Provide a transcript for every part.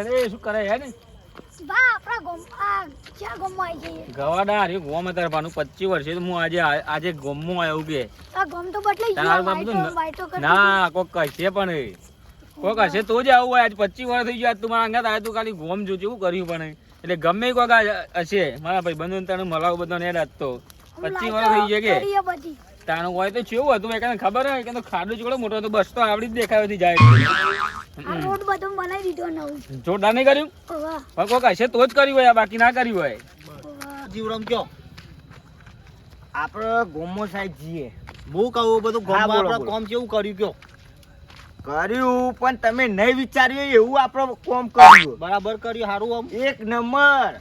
એ શું કરે હે ને? ગવાડા હારી ગોમ પચીસ વર્ષે હું આજે આજે આવ્યો કે. કોક કહેશે પણ કોક હશે તો જ આવું હોય આજ પચીસ વર્ષ થઈ ગયા. તું મારા અંગાત આવ્યો તું ખાલી ગોમ જો એવું કર્યું પણ એટલે ગમે કોક હશે. મારા ભાઈ બંધુ તને મલાવ બધો ને રાખતો. તો પચીસ વર્ષ થઈ ગયા કે. તાણું હોય તો કેવું હતું? એકને ખબર હોય? કે તો ખાડો ચીકડો મોટો હતો બસ તો આવડી જ દેખાયોથી જાય રોડ બધો બનાવી દીધો નવું. જોરદાર નહીં કર્યું? પણ કોક હશે તો જ કર્યું હોય બાકી ના કર્યું હોય. જીવરામ કયો? આપણે ગોમો સાહેબ જીએ. હું કહું બધું ગોમો આપણે કોમ કેવું કર્યું કયો? કર્યું પણ તમે નહીં વિચાર્યું એવું આપણે કોમ કર્યું બરાબર કર્યું સારું આમ. એક નંબર.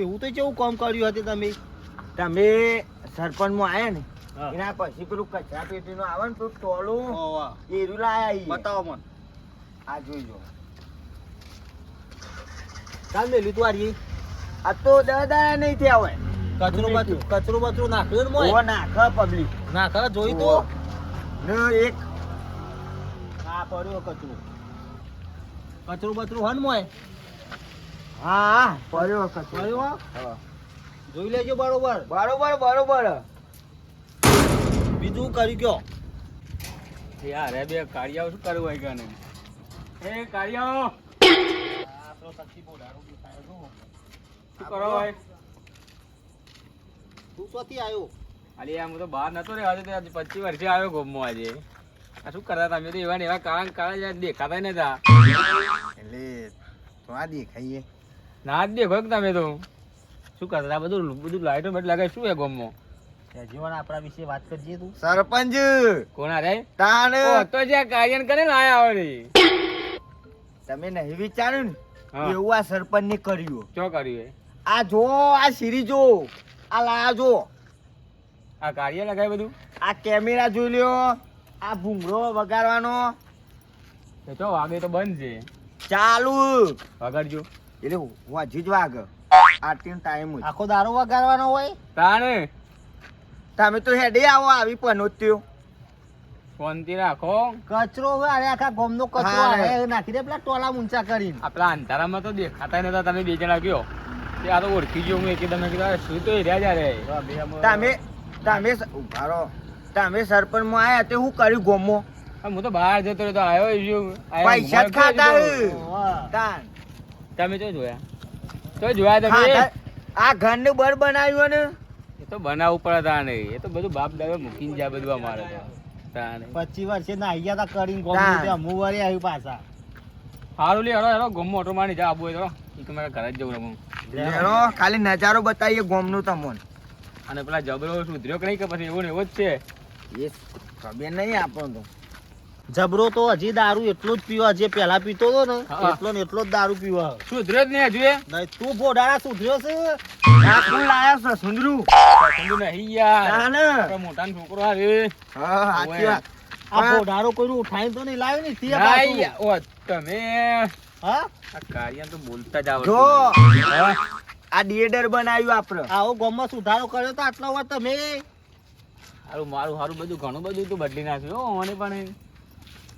એવું તો કેવું કોમ કર્યું હતું તમે? તમે સરપંચમાં આવ્યા ને. એના પછી પેલું કચરા પેટીનું આવે ને પેલું ટોલું. એરું લાયા બતાવો મને. આ જોઈજો કાલ મેં લીધું આરી. આ તો દાદા નહીં થયા હોય. કચરું બચરું કચરું બચરું નાખ્યું ને મોય? નાખ પબ્લિક નાખે જોઈ તો. ને એક. આ પડ્યો કચરું. કચરું બચરું હન મોય? હા પડ્યો કચરો. પડ્યો? હો? જોઈ લેજો બરોબર. બરોબર બરોબર. બીજું કર્યું કયો? યાર એ બે કાળિયાઓ શું કરવું હોય કને એ કાળિયાઓ! શું કરો ભાઈ? તું ચોથી આવ્યો અલી આમ તો બહાર નતો રે આજે તો આજે પચીસ વર્ષે આવ્યો ગોમમાં આજે. આ શું કરતા તમે તો એવા ને એવા કાળા કારણ કાળા જ્યાં દેખાતા ને તા એટલે તો આ દેખાઈએ. ના જ દેખો તમે તો. શું કરતા બધું બધું લાઈટો બેટ લગાવી શું હે ગોમમાં? જીવન આપણા વિશે વાત કરજે તું. સરપંચ! કોના રે? તાણ! તો જ્યાં કાર્યન કરે ને આયા આવડી તમે નહીં વિચાર્યું ને? એવું આ સરપંચ ને કર્યું. શું કર્યું આ જો આ સીરી જો. આ લાયા જો. આ કાર્ય લગાય બધું? આ કેમેરા જોઈ લ્યો. આ ભૂંગળો વગાડવાનો. એ તો વાગે તો બંધ છે. ચાલુ. વગાડજો. એટલે વાજી જ વાગ. આટલી ટાઈમ આખો દારૂ વગાડવાનો હોય તાણે. તમે તો હેડે આવો આવી પનોત્યો શાંતિ રાખો. કચરો હવે અરે આખા ગોમનો કચરો. નાખી દે પેલા ટોલા ઊંચા કરીને. આપણા અંધારામાં તો દેખાતા નતા તમે બે જણા ગયો તે આ તો ઓળખી ગયો હું એક તમે કીધું શું તો રહ્યા જ્યારે તમે તમે ઉભારો તમે સરપંચમાં આયા તે હું કર્યું ગોમો? હું તો બહાર જતો રહ્યો તો આવ્યો. પૈસા જ ખાતા તમે તો જોયા. તો જોયા તમે. આ ઘર ને બર બનાવ્યું ને એ તો બનાવવું પડે તાણે. એ તો બધું બાપ દાદા મૂકીને જાય બધું અમારે તો. પચીસ વર્ષે ના ગયા તા કરીને તાન. ત્યાં હું વળી આવ્યું પાછા. હારું લે હેડો હેડો ગમો ઓટો મારી જા આબુ હોય તો એ મારા ઘરે જ જવું રમું. હેડો ખાલી નજારો બતાવીએ ગોમનું તમોન. અને પેલા જબરો સુધર્યો કે નહીં કે પછી એવો ને એવો જ છે? એ ખબર નહીં આપણો તો. જબરો તો હજી દારૂ એટલો જ પીવા જે પેલા પીતો હતો ને એટલો ને એટલો જ દારૂ પીવા. સુધર્યો જ નહીં હજુ નહીં તું ગોડાળા સુધર્યો છે? આ લાયા છે સુંદરુ સુંદરુ નહીં યાર. ના મોટા છોકરો આ રે હા સાચી વાત. આ ગોડાળો કોઈનું ઉઠાઈને તો નહીં લાવ્યો ને તે ઓ તમે. હા? આ કાર્ય તો બોલતા જ જો. નહીં. હા? આ ડિએડર બનાવ્યું આપણે. આવો ગામમાં સુધારો કર્યો તો આટલા વાર તમે. મારું મારું સારું બધું ઘણું બધું તું બદલી નાખ્યું મને પણ.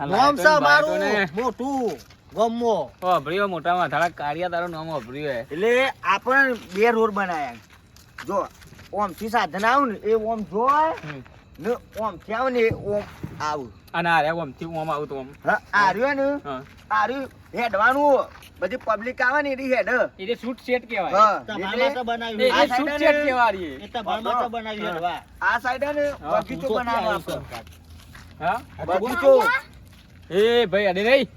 આ ગામ લાઈટો છે ને મારું મોટું ગામમાં ઓ, મોટામાં થાળા કાર્ય તારું નામ અભર્યું એટલે આપણે બે રોડ બનાયા જો ઓમથી સાધન આવું ને એ ઓમ જોય ને ઓમથી આવું ને ઓમ આવું. અને આ ઓમથી હું આવું તો આમ હા ને આર્યું હેડવાનું બધી પબ્લિક આવે ને એની હેડ. એ શૂટ સેટ કહેવાય. તમારા એટલે માટે એ શૂટ સેટ કહેવાય. એ તમારા માટે બનાવ્યું હડવા. આ સાઈડ ને બગીચો હા? બગીચો. એ ભાઈ અરે નહીં.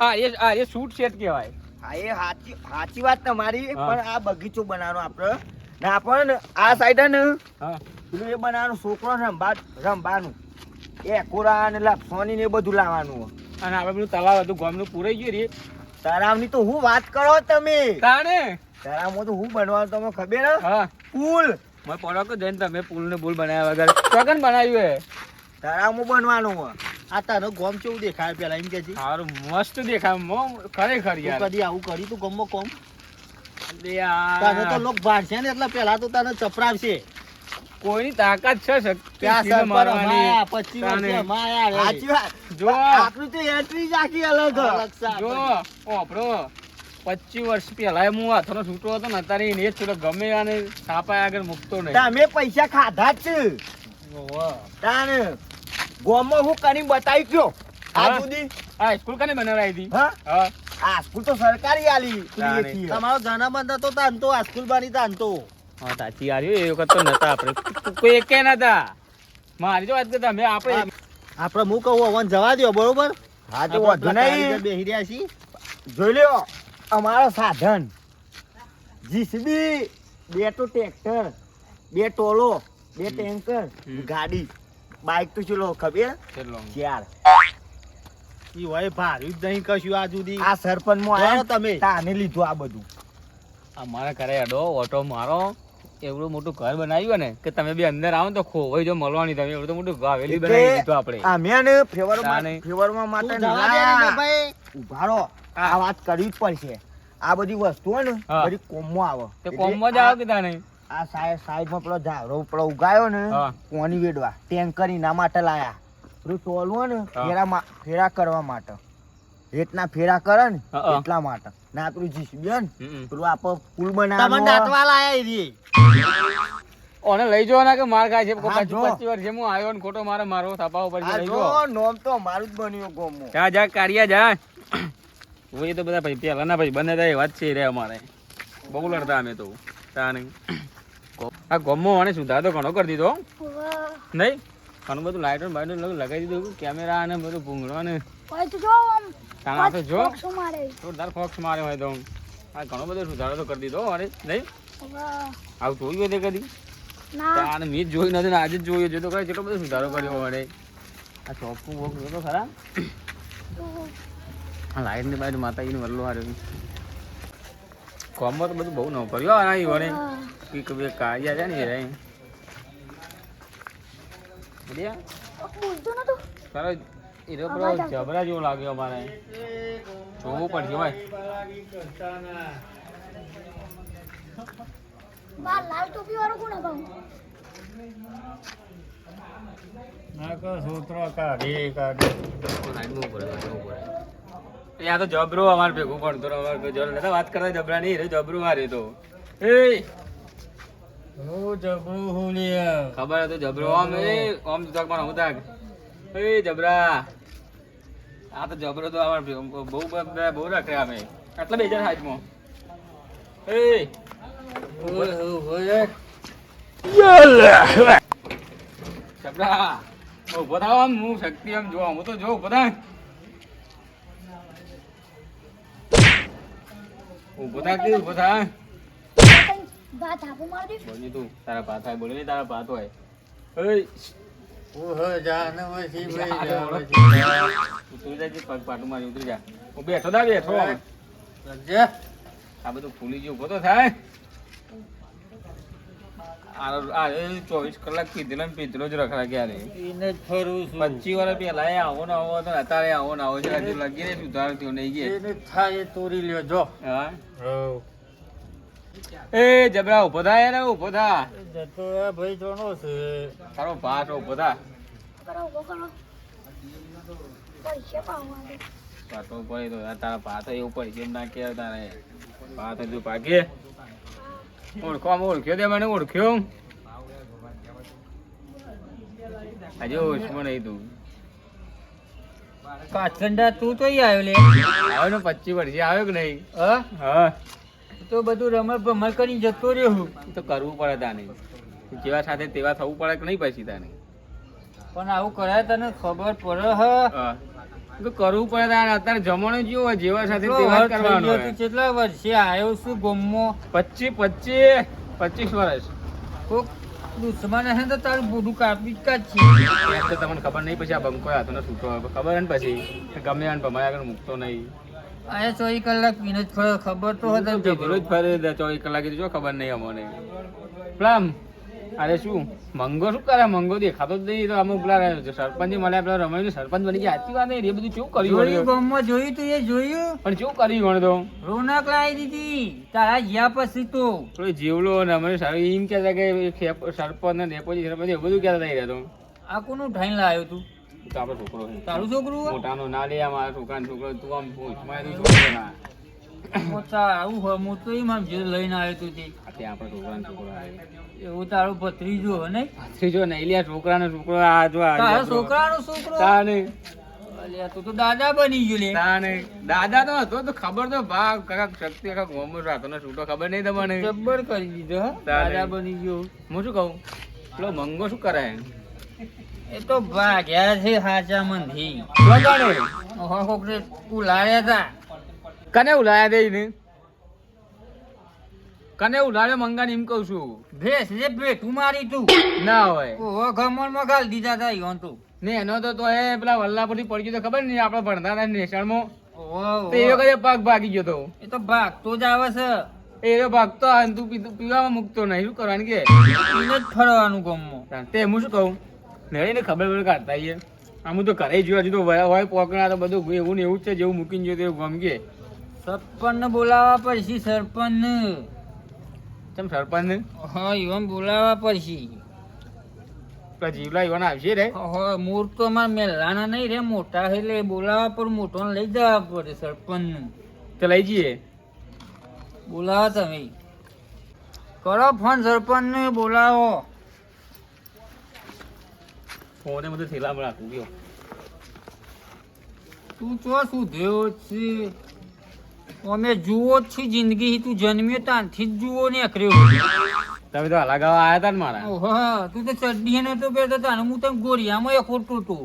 આ એ આ એ શૂટ સેટ કહેવાય. હા એ સાચી સાચી વાત તમારી પણ આ બગીચો બનાવવાનો આપણે. ને આપણને આ સાઈડ ને હા. પેલું એ બનાવવાનું છોકરો રંબા રંબાનું એ કોરા ને લા સોની ને બધું લાવવાનું. અને આપણે પેલું તલાવ હતું ગામનું પૂરાઈ ગયું રે. તળાવની તો હું વાત કરો તમે? તાણે? તળાવમાં તો હું બનવાનું તમને ખબર હા? પુલ. મેં પડો કે જઈને તમે પુલ ને પુલ બનાવ્યા વગર. કગન બનાવ્યું હે તળાવમાં બનવાનું હે. આ તારો ગોમ કેવું દેખાય પેલા એમ કે છે? સારું મસ્ત દેખાય મો ખરેખર યાર. કદી આવું કરી તું ગમો કોમ. તને તો લોક ભાણશે ને એટલે પેલા તો તને ચપરાવશે. કોઈની તાકાત છે સરપર મારવાની. પચીસ વર્ષે અમાયા સાચી વાત. જો. આપણું તો એન્ટ્રી જ આખી અલગ. જો. ઓપરો. પચીસ વર્ષ પહેલા હું હાથનો છૂટો હતો ને અત્યારે એને જ છૂટો. ગમે અને છાપા આગળ મૂકતો નહીં. તમે પૈસા ખાધા જ છે. તાન ગોમાં હું કરી બતાવી ગયો. આ? સુધી આ સ્કૂલ કને બનાવી હતી? હા? આ સ્કૂલ તો સરકારી આલી. તમારો હતી. જન્મ હતો તાનતો આ સ્કૂલ બની તાનતો. હા સાચી યાર એ વખત તો નતા આપણે. કોઈ એકે નતા. મારી જો વાત કરતા મેં આપણે આપણે હું કહું હવન જવા દો બરોબર? હા તો વાંધો નહીં. બેહી રહ્યા છીએ. જોઈ લ્યો અમારો સાધન. જીસીબી. બે તો ટ્રેક્ટર બે ટોલો બે ટેન્કર ગાડી. બાઇક તો ચલો ખબર? ચાર ઈ હોય ભાર્યું જ નહીં કશું આ જુદી. આ સરપંચમાં તમે. તાને લીધું આ બધું. અમારા ઘરે અડો ઓટો મારો. એવડું મોટું ઘર બનાવ્યું ને કે તમે બી અંદર આવો ને તો ખોવાઈ જો મળવાની તમે. એવડું મોટું હવેલી બનાવી દીધું આપણે. આ મેં ને ફેવરમાં. ફેવરમાં માટે ને. ભાઈ. ઉભારો આ વાત કરવી જ પડશે. આ બધી વસ્તુઓ ને હા. બધી કોમમાં આવે. તે કોમમાં જ આવે કે તાને આ સાહેબ સાઈડમાં પેલો ઝાડો પેલો ઉગાયો ને કોની વેડવા? ટેન્કર એના માટે લાયા. પેલું ટોલું ને ફેરા ફેરા કરવા માટે. રેતના ફેરા કરે ને. એટલા માટે. ના પેલું જીસીબી હોય ને પેલું આપણે પુલ બનાવવા દાંતવા લાયા ઈ રી. ઓને લઈ જો ના કે માર ખાય છે જો. પચીસ હું આવ્યો ને ખોટો મારે મારો થાપા ઉપર લઈ જો નોમ તો મારું જ બન્યો ગોમો જા જા કારિયા જા. ઓય તો બધા ભાઈ પહેલાના ભાઈ બને થાય વાત છે રે અમારે. બહુ લડતા અમે તો. તાને. આ ગમો અને સુધારો ઘણો કરી દીધો. નહીં? ઘણું બધું લાઇટો બાઇટો લગાવી દીધું કેમેરા અને બધું ભૂંગળો ને ભાઈ તો જો આમ. તાણા તો જો. જોરદાર ફોક્સ મારે હોય તો આ ઘણો બધો સુધારો તો કરી દીધો અરે નહીં? આવું જોયું તે કદી? આને મેં જ જોયું નથી ને આજે જ જોયું છે તો કઈ કેટલો બધો સુધારો કર્યો અરે. આ ચોખ્ખું વોક જોતો ખરા. આ લાઈટની બાઈટ માતાજીની વલ્લો હાર્યો કોમમાં તો બધું બહુ ન કર્યો. આ ઈ વણે વાહ. કંઈક બે કાયા છે ને એ રહી. બઢિયા. બોલતું નતું. તારો હીરો પેલો જબરા જેવો લાગ્યો અમારે. જોવું પડશે ભાઈ. બા લાલ ટોપી વાળો કોણ કહું સાઈડમાં કોણ આઈ સાઈડમાં પડે રહે. એ આ તો જબરો અમારે ભેગું પડતો રહ્યો. અમારે કોઈ નતા વાત કરતા જબરા નહીં રે જબરો મારે તો. એ. ખબર હતો જબરો આમ એ આમ જોતા પણ હું તાક. એ જબરા. આ તો જબરો તો અમાર બહુ બધા બહુ રાખે અમે. આટલા બે હજાર હાથમાં. એ. જબરા. ઊભો થાવ આમ હું શક્તિ આમ જોવા હું તો જોઉં ઊભો ઊભો થા કે ઊભો થા? ભાત આપો માર? દે બોલી તું. તારા ભાત હોય બોલી તારા ભાત હોય. ઓય ઉતરી જા જી, પગ પાટું મારી ઉતરી જા. હું બેઠો દા બેઠો. આ બધું ફૂલી ગયું ઊભો તો થાય ચોવીસ કલાક પીધેલો ને પીધેલો જ રખડા ગયા રે પચીસ વર્ષ પહેલા એ આવો ને આવો હતો અત્યારે આવો ને આવો છે હજુ લગી ને સુધાર થયો નહીં ગયા. હા? એ જબરા ઊભો થાય ને ઊભો થા. તારો ભાત ઊભો થા. કરો ઊભો કરો. પૈસા પાવા દે. પાટો પડે તો આ તારા ભાત એવું પડી કેમ ના કે તારે. ભાત હજુ પાકે ઓળખો આમ ઓળખ્યો તે મને ઓળખ્યો. હજુ ઓછમાં નહીં તું. કાચંડા તું તો આવ્યો લે આવ્યો ને પચીસ વર્ષે આવ્યો કે નહીં? હા? હા. તો બધું રમત ભમત કરી જતો રહ્યો. હું તો કરવું પડે તાને. જેવા સાથે તેવા થવું પડે કે નહીં પછી તાને? પણ આવું કરાય તને ખબર પડે હ. કરવું પડે તાને અત્યારે જમાનો જેવો જેવા સાથે કેટલો તેવા કરવાનો કેટલા વર્ષે આવ્યો છું ગમો? પચીસ પચીસ પચીસ વર્ષ. કોક દુશ્મન હે તો તારું બોડું કાપી જ છે તમને ખબર નહીં પછી આ બંકો ને છૂટો. ખબર ને પછી? ગમે ભમાય આગળ મૂકતો નહીં. આયા ચોવીસ કલાક પીને ખબર તો હતા રોજ ફરે ચોવીસ કલાક જો ખબર નહીં અમને. પ્લમ. અરે શું? મંગો શું કરે? મંગો દેખાતો જ નહીં તો અમુક પેલા સરપંચ મળ્યા પેલા રમાયું સરપંચ બની ગયા. સાચી વાત નહીં એ બધું શું કર્યું જોયું? ગમમાં જોયું તું એ જોયું? પણ શું કર્યું ગણ તો? રોનક લાવી દીધી. તારા જ્યાં પછી તો. પેલો જીવલો અને અમે સારું એમ કહેતા કે સરપંચ ને ડેપોજી સરપંચ એવું બધું કહેતા નહીં રહેતો આ કોનું ઠાઈને લાવ્યો તું? તારો છોકરો તારું છોકરું? મોટાનો ના લે મારા છોકરા છોકરો તું આમ પૂછ છોકરો ના. મોટા આવું હોય હું તો એમ આમ લઈને આવ્યો તું તે. આપણે છોકરાને છોકરો એવું તારું ભત્રીજો હે ને ત્રીજો નહીં લ્યા છોકરાનો છોકરો આ જો આ તારા છોકરો. તાને તું તો દાદા બની ગયો લે. તાને દાદા તો હતો તો ખબર તો ભાગ કાકા શક્તિ કાકા છૂટો ખબર નહીં તમને. જબ્બર કરી દીધો દાદા બની ગયો. હું શું કહું? પેલો મંગો શું કરે? એ તો ભાગ્યા છે સાચા મંદી તું લાવ્યા તા. કને ઉલાયા દે ને કને ઉલાડ્યો મંગા એમ કહું છું. ભેસ રે ભેટું મારી તું. ના હોય. ઓહો ગમણમાં ગાલ દીધા તા ઈવન તું. ને એનો તો તો એ પેલા વલ્લાપુરથી પડી ગયો તો ખબર નહીં આપણે ભણતા હતા નેસાણમાં ઓહો તો એ વખતે પગ ભાગી ગયો તો. એ તો ભાગતો જ આવે છે. એ ભાગતો આ તું પીવામાં મૂકતો નહીં શું કરવાનું કે? એને જ ફરવાનું ગમમાં. તે હું શું કહું? નળીને ખબર પડે કાઢતા આમ તો ઘરે જોયા હજુ તો હોય પોકણા તો બધું એવું ને એવું જ છે જેવું મૂકીને જોયું તેવું ગમ સરપંચ ને બોલાવવા પડશે સરપંચ ચમ સરપંચ હા ઈવન બોલાવવા પડશે. પેલા જીવલા ઈવન આવશે રે? હા મૂળ તો અમારા મેલાના નહીં રે મોટા એટલે બોલાવવા પર મોટો લઈ જવા પડે સરપંચ તો લઈ જઈએ. બોલાવો તમે. કરો ફોન સરપંચ ને બોલાવો. ફોને બધું થેલા આપું ગયો. તું ચો સુધ્યો છે? અમે જુઓ જ છીએ જિંદગી તું જન્મ્યો ત્યાંથી જ જુઓ ને અકર્યો તમે તો હલા આવ્યા હતા ને મારા. ઓહો તું તો ચડ્ડી ને તો બેઠો હતા હું તને ગોરિયામાં એક ખોટું હતું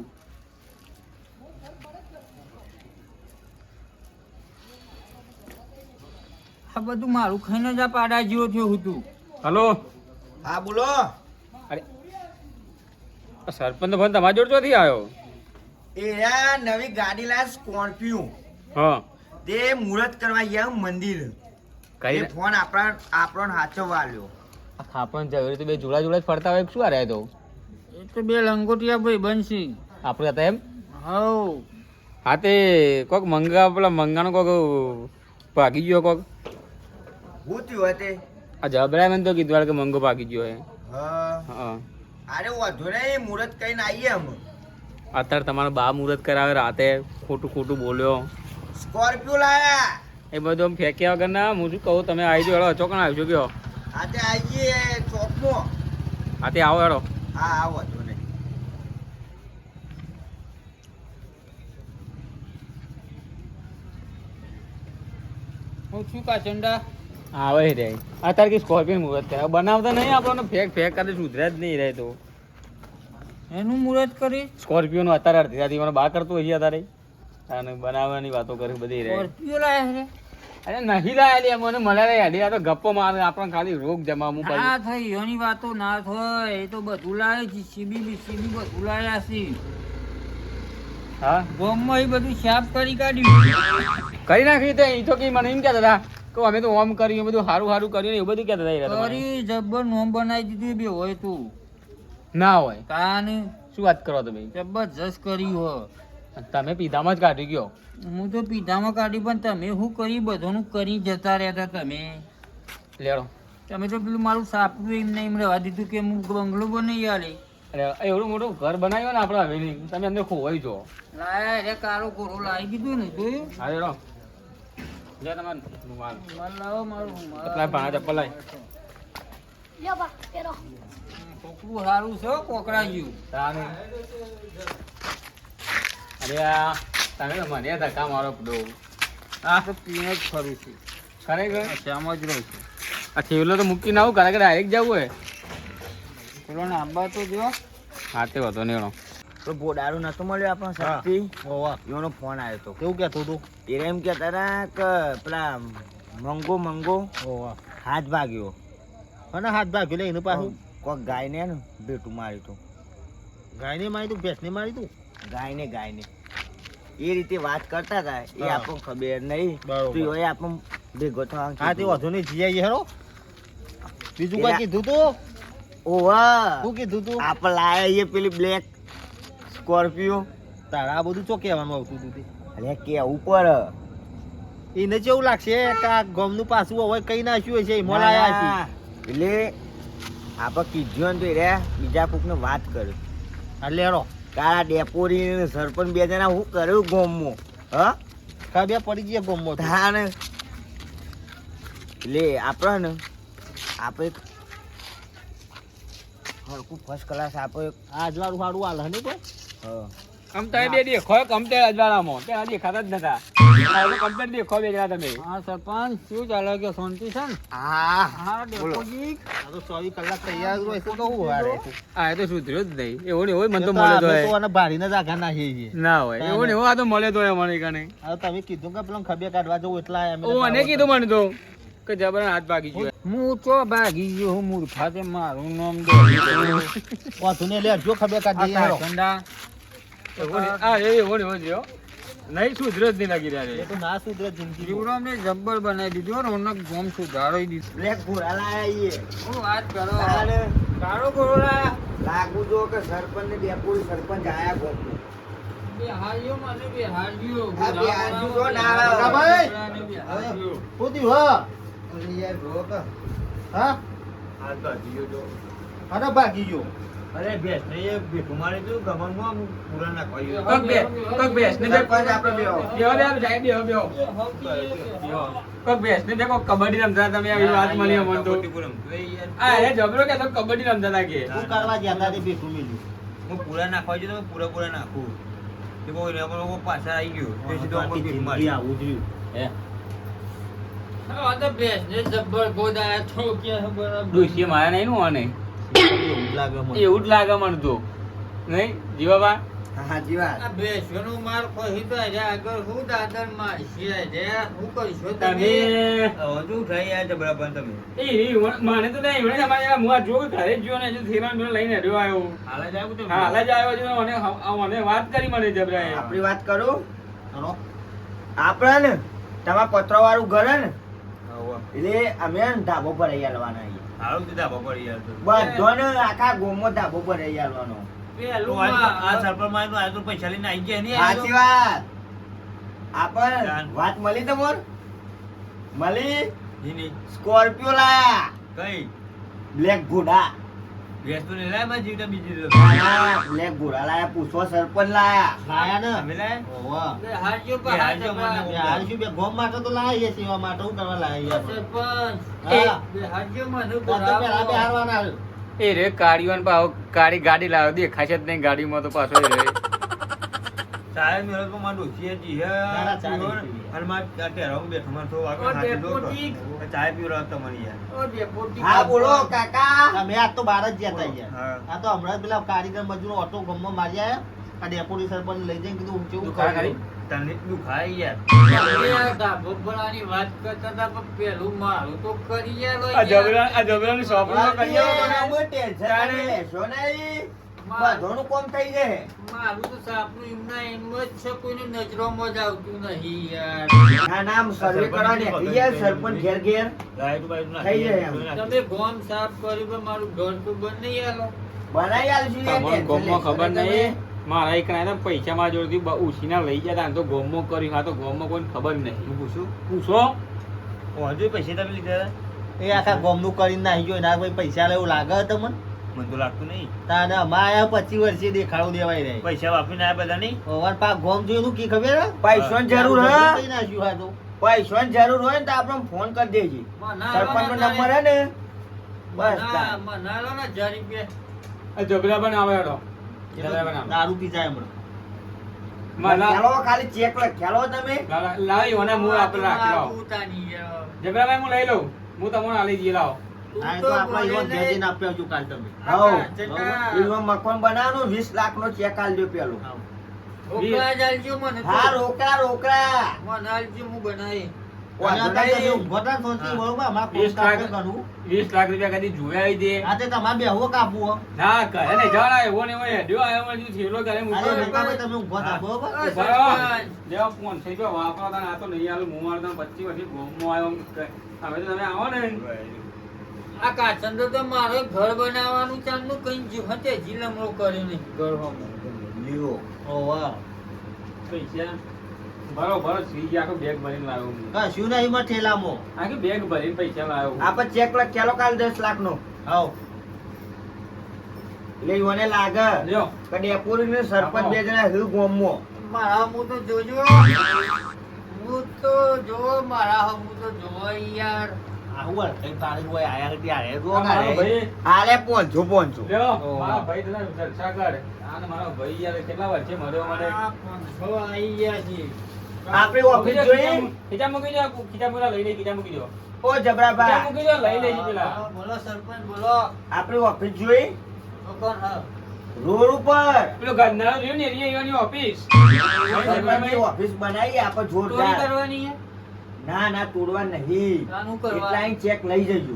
આ બધું મારું ખાઈને જ આ પાડા જેવો થયો હતું. હલો. હા બોલો. અરે સરપંચ ભાઈ તમારા જોડે ક્યાંથી આવ્યો? એ નવી ગાડી લાયા સ્કોર્પિયો. હા. તે મુહૂર્ત કરવા ગયા મંદિર. કઈ ફોન આપણા આપણો હાચવવા લ્યો આપણ જરૂરી તો બે જોડા જોડા જ ફરતા હોય શું આ તો? એ તો બે લંગોટિયા ભાઈ બનશે. આપણે હતા એમ? હવ. હા તે કોક મંગા પેલા મંગાનો કોક ભાગી ગયો કોક. હું થયું હતે આ જબરાય મને તો કીધું કે મંગો ભાગી ગયો હે. હા. અરે વાંધો નહીં મુહૂર્ત કઈને આવીએ અમે. અત્યારે તમારો બા મુહૂર્ત કરાવે રાતે ખોટું ખોટું બોલ્યો. સ્કોર્પિયો લાયા. એ બધું ફેંક્યા વગર ના હું શું કહું તમે આવી જાઓ હેડો ચોકણ આવજો ગયો. આજે આવીએ ચોકમો હા તે આવો હેડો હા આવો વાંધો નહીં હું છું કાચંડા આવે રે. અત્યારે કે સ્કોર્પિયો મુહૂર્ત કરાવે બનાવતા નહીં આપણને ફેક ફેંક કરે સુધરે જ નહીં રહે તો. એનું મુહૂર્ત કરી? સ્કોર્પિયોનું અત્યારે અડધી રાતી મને બહાર કરતું હશે અત્યારે. અને બનાવવાની વાતો કરે બધી સ્કોર્પિયો લાયા છે અરે નહીં લાયેલી મને મળે રે હેડી આ તો ગપ્પો મારે આપણને ખાલી રોગ જમાવું ના થઈ એની વાતો ના થાય એ તો બધું લાવે જીસીબી બીસીબી બધું લાયા છે. હા? ગોમમાં એ બધું સાફ કરી કાઢ્યું કરી નાખ્યું તો એ તો કે મને એમ કહેતા હતા કે અમે તો ઓમ કર્યું બધું સારું સારું કર્યું ને એવું બધું કહેતા હતા એ કરી જબ્બર નોમ બનાવી દીધું બે હોય તું. ના હોય. કાન? શું વાત કરો તમે જબરજસ્ત કર્યું હો. તમે પીધામાં જ કાઢી ગયો. હું તો પીધામાં કાઢી પણ તમે શું કરી બધોનું કરી જતા રહેતા તમે. લેડો. તમે તો પેલું મારું સાપડું એમ નહીં એમ રહેવા દીધું કે હું બંગલો બનાવી આલે. અરે એવડું મોટું ઘર બનાવ્યું ને આપણે હવેલી તમે અંદર ખોવાઈ જો લાયા અરે કાળો કોરો લાવી દીધું ને જોયું હા રેડો જા તમારે માલ લાવો મારું મારે લાય ભાણા ચપ્પલ લાય. લ્યો બા પેલો કોકરું સારું છે હો, કોકરા જેવું તાને. અરે તમે તો મને ધક્કા મારો પડો. આ તો પીને જ ફરું છું. ખરેખર? શ્યામ જ રહું છું. આ થેવલો તો મૂકી ના આવું કારણ કે ડાયરેક્ટ જવું હોય. પેલો આંબા તો જો. હા તે વધો નહીં એનો. તો ભોડારું નતો મળ્યો આપણો શક્તિ એનો ફોન આવ્યો તો. કેવું કહેતું તું એ એમ કહેતા હતા કે પેલા મંગો મંગો હાથ ભાગ્યો. અને હાથ ભાગ્યો લે એનું પાછું? કોક ગાયને ને ભેટું માર્યું તું ગાયને મારી તું ભેંસને મારી તું? ગાયને ગાયને. એ રીતે વાત કરતા હતા એ. આપણને ખબર નહીં. તું તો એ આપણને ભેગો થવાનું હા તે વધુ નહીં જીઆઈ હેરો. બીજું કઈ કીધું તું? ઓવા શું કીધું તું? આપણે લાયા એ પેલી બ્લેક સ્કોર્પિયો. તારા આ બધું ચો કહેવાનું આવતું તું તે? અરે કે ઉપર એને કેવું લાગશે કે આ ગમનું પાછું હોય કઈ નાખ્યું હશે એમાં લાયા છે. એટલે આપણે કીધું ને તો એ બીજા કોકને વાત કર્યો એટલે હા તારા ડેપોરી સરપંચ બે જણા શું કર્યું ગોમો હા? ખબર પડી ગઈ ગોમો હા તાને એટલે આપણે ને. આપણે હરકું ફર્સ્ટ ક્લાસ આપણે આજવાળું સારું હાલ ને કોઈ? હા. આમ તમે બે દેખો કમતે અજવાળામાં. તે દેખાતા જ નતા. કમ્પ્લેટ દેખો બે જણા તમે. હા સરપંચ શું ચાલે કે શાંતિ છે ને? હા. હા ડેપોજી આ તો ચોવીસ કલાક તૈયાર હોય તો હું હારે આ તો સુધર્યો જ નહીં. એવો ને એવો મને તો તો મળે તો તો આને ભારીને જ આઘા નાખીએ ના હોય. એવો ને એવો આ તો મળે તો મને કને હવે તમે કીધું કે પેલો ખભે કાઢવા જવું એટલા ઓ મને કીધું મને તો કે જબર હાથ ભાગી ગયો. હું તો ભાગી ગયો હું મૂર્ખા તે મારું નામ દો નહીં, લે જો ખભે કાઢી ઠંડા આ નહીં સુધર્યો જ નહીં લાગી એ તો ના સુધરે જિંદગી જીવરામને જબ્બર બનાવી દીધો રોનક ગોમ સુધારી દીધું. બ્લેક ઘોડા લાયા હું વાત કરો? કાળો ઘોડા લાગુ જો કે સરપંચ ને ડેપોર સરપંચ આયા ગોમ. મને ના થયું, હા? અરે યાર જો હા? આ તો જો. ભાગી ગયો. અરે ને એ ભેખું મારી દીધું ગમનમાં આમ પૂરા બે બેસ ને બે સરપંચ આપણે બેહો. બેહો બે જાય બેહો બેહો. પગ બેસ ને બે કબડ્ડી રમતા તમે આવી વાત મળી અમને તો. આ એ જબરો કે તો કબડ્ડી રમતા લાગે હું કરવા ગયા હતા તે ભેગું મિલ્યું? હું પૂરા નાખવા ગયો તો પૂરા પૂરા નાખું. તે કોઈ ને પણ પાછા આવી ગયો. તે સીધો અમારો ભેખું મારી. આવું જોયું. હા, તો ભેંસને જબ્બર ગોદાયા તો કે બરાબર. ડોશી મારા નહીં નું આને? એવું જ લાગે મને. એવું જ લાગે મને તો. નહીં? જીવાબા હા, સાચી આ ભેંસોનો માર ખોઈ તો આજે આગળ હું દાદર આજે. હું કરશો તમે તમે હવે શું જબરા પણ તમે. એ મને તો નહીં મને અમારે આ મુઆ જો ઘરે જ જો ને જો મેં લઈને હર્યો આવ્યો. હાલે? હા હાલ જ આવ્યો છે મને મને વાત કરી મને જબરા આપણી વાત કરું. આપણે ને તમારા પત્ર વાળું ઘર ને એટલે અમે હે ને ધાબો પર રહી આલવાના છીએ. બધાને આખા ગોમમાં ધાબો પર રહી આલવાનો. પેલું માં- સાચી વાત. આપણે વાત મળી તમાર? મળી? સ્કોર્પિયો લાયા. બ્લેક ઘોડા. બ્લેક ઘોડા લાયા. પૂછો સરપંચ લાયા. લાયા ને? ઓવા. બે હારજો બે હારજો મને. બે બે ગોમ માટે તો લાવીએ છીએ, એવા માટે શું કરવા લાવીએ સરપંચ હા. બે હારજો મને તો તો બે હારવાના એ રે કાળીઓને પાછો કાળી ગાડી લાવ્યો દેખાશે જ નહીં ગાડીમાં તો પાછો એ રે ના, ના, ચાલે પીવી. ઓ ડેપોટી હા બોલો કાકા અમે આજ તો બહાર જ ગયા યાર. હા. આ તો હમણાં પેલા કારીગર મજૂરો ઓટો ગામમાં મારી આયા. આ ડેપોટી સરપંચ લઈ જઈને કીધું કેવું કરી? તમે આ ધાબો ભરાવાની વાત કરતા હતા પણ પેલું મારું તો કરી આલો આ જબરા આ જબરાનું શોપનું કરી આવો ટેન્શન લેશો નહીં. બધાનું કોમ થઈ જાય. મારું તો સાપનું એમના એમ જ છે કોઈને નજરોમાં જ આવતું નહીં યાર. ના નામ સર્વે કરવા નીકળી જાય સરપંચ ઘેર ઘેર થઈ જાય એમ. તમે ગોમ સાફ કર્યું પણ મારું ઘર તો બંધ નહીં આલો? બનાવી આલશું યાર, ગોમમાં ખબર નહીં મારા એક ના પૈસા માં જોડતી બ- ઉછીના લઈ જતા આમ તો ગોમો કર્યું હા તો ગોમો કોઈને ખબર નહીં. પૂછો? એ આખા ગોમનું કરીને નાહી ગયો એના કોઈ પૈસા લેવું લાગે તમને? તાને અમારે માયા પચીસ વર્ષે દેખાડું દેવાય રહે પૈસા વાપરીને આયા બધા નહીં? ઓવર પાક ગોમ જોયું તું કી ખબર? હે? પૈસાની જરૂર હે. નાખ્યું હા તો. પૈસાની જરૂર હોય ને તો આપણે ફોન કરી દેજે. સરપંચ નો નંબર હે ને? બસ ના મનાલો ને જરી રૂપિયા. આ જબરા પણ આવે હેડો. જબરા પણ આવે. દારૂ પી જાય હમણાં. ખેલો ખાલી ચેક લખ્યાલો તમે. લાવી હું મું આપણે રાખી. તું તાની. જબરાભાઈ હું લઈ લઉં. હું તમને આલી જઈએ લાવો. મકાન બનાવવાનું વીસ લાખ નો ચેક આલજો પેલું. હા રોકડા રોકડા. મને હું બનાવી તમે આવો ને. આ કાચંદો તો મારે ઘર બનાવવાનું ચાલનું કઈ જીવતે જીલમણો કર્યો નહીં ઘર. લ્યો. ઓવા. પૈસા બરોબર શ્રી ગયા આખું બેગ ભરીને લાવ્યો હું. કશું નહીં માં ઠેલામાં. આખી બેગ ભરીને પૈસા લાવ્યો હું. આપણે ચેક લખ્યાલો કાલ દસ લાખ નો હાઉ. એટલે મને લાગે લ્યો કે ડેપોરી ને સરપંચ બે જણા હે ગોમમાં મારા હું તો જોજો હું તો જો મારા હું તો જો યાર આવું કઈ આયા જો. ભાઈ. આલે પોંચો પોંચો લ્યો, ઓહો. ભાઈ તને જલસા કર. આને મારો ભાઈ યાર કેટલા વર્ષે મળ્યો મને? આ પાંચસો ગયા છે. આપણી ઓફિસ જોઈ ખીચા- મૂકી દો ખીચા મૂકી લઈ લે ખીચા મૂકી દો. ઓ જબરાભાઈ. મૂકી દો લઈ લેજો પેલા. બોલો સરપંચ બોલો. આપણે ઓફિસ જોઈ કોણ હા? રોડ ઉપર. પેલો ગંધારો જોયું ને એની એની ઓફિસ. ઓફિસ બનાવી આપણે જોરદાર. કરવાની છે? ના ના તોડવા નહીં. કરવા. એટલાય ચેક લઈ જજો.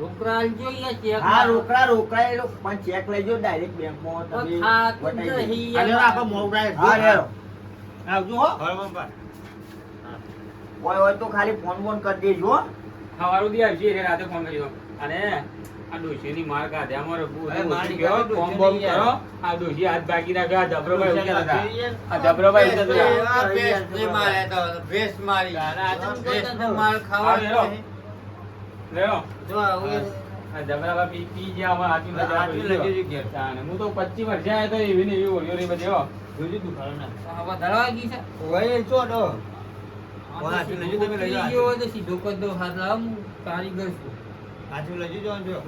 રોકડા આલજો યા ચેક હા રોકડા રોકડા એ પણ ચેક લઈ જો ડાયરેક્ટ બેંકમાં તમે વટાઈ નહીં આ આપણે મોડું હા લેરો આવજો હો. તો ખાલી ફોન ફોન કરી દેજો હો. સવારું દી આવજે રાતે ફોન કર્યો અને આ ડોશીની માર કાઢે અમારે બહુ અરે મારી ગયો કાઢી બોમ કરો. આ ડોશી હાથ ભાગી નાખ્યો આ જબરોભાઈ ઉઠ્યા હતા. આ જબરોભાઈ ઉઠ્યા હતા. જે મારે તો, ભેંસ મારી. આ માર ખાવા લેરો. લેરો જો આ જબરાભાઈ પી પી ગયા અમારા હાથની મજા હાથની પડી. લગી ગયો. તાને હું તો 25 વર્ષે આવ્યો તો એવી ને એવી ઓળ્યો રે ના. ધરાવા ગઈ છે. ઓય, લઈ તમે લઈ ગયો તો સીધો કરી હાથ લાવ કારીગર છું. હાથું લઈ જજો ને જો.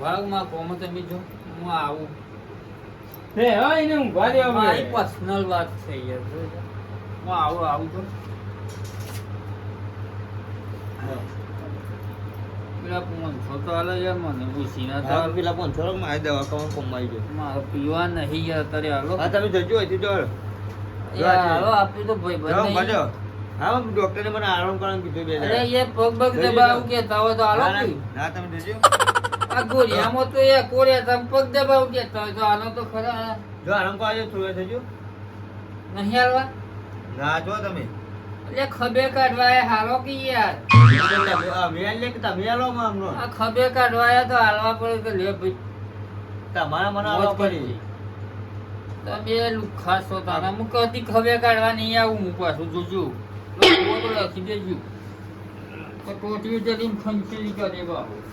વાળમાં કોમો તમે જો હું આવું. લે, હા, એને ઊંઘવા દે મારી પર્સનલ વાત છે યાર હું આવું આવું તો પેલા પાંચસો તો હાલે યાર મને પેલા પાંચસો મારી કમાઈ ગયો. મારે પીવા નહીં યાર તારે હાલો. હા, તમે જજો અહીંથી જો. હાલો આપણે તો ભાઈ બંધ. હા, ડોક્ટરે મને આરામ કરવાનું કીધું બે અરે. પગ પગ દબાવું કેતા હોય તો હાલો ના, કે. તમે. આ ગોરિયામાં તો એ કોરિયા તમે પગ દબાવું કેતા હોય તો હાલો તો ખરા જો આરામ કરજો, થોડે થજો. નહીં હાલવા ના, જો તમે. એટલે ખભે કાઢવા હાલો કે યાર આ લે કે તમે હાલો માં આ ખબે કાઢવા તો હાલવા પડે કે લે ભાઈ તમારા મને કરી. પડી. તમે લુખ્ખા છો તારા હું કદી ખબે કાઢવા નહીં આવું હું પાછું જોજો લખવું હોય તો લખી દેજો તો ટોટીઓ જરીને ખંચેલી કરે બાબુ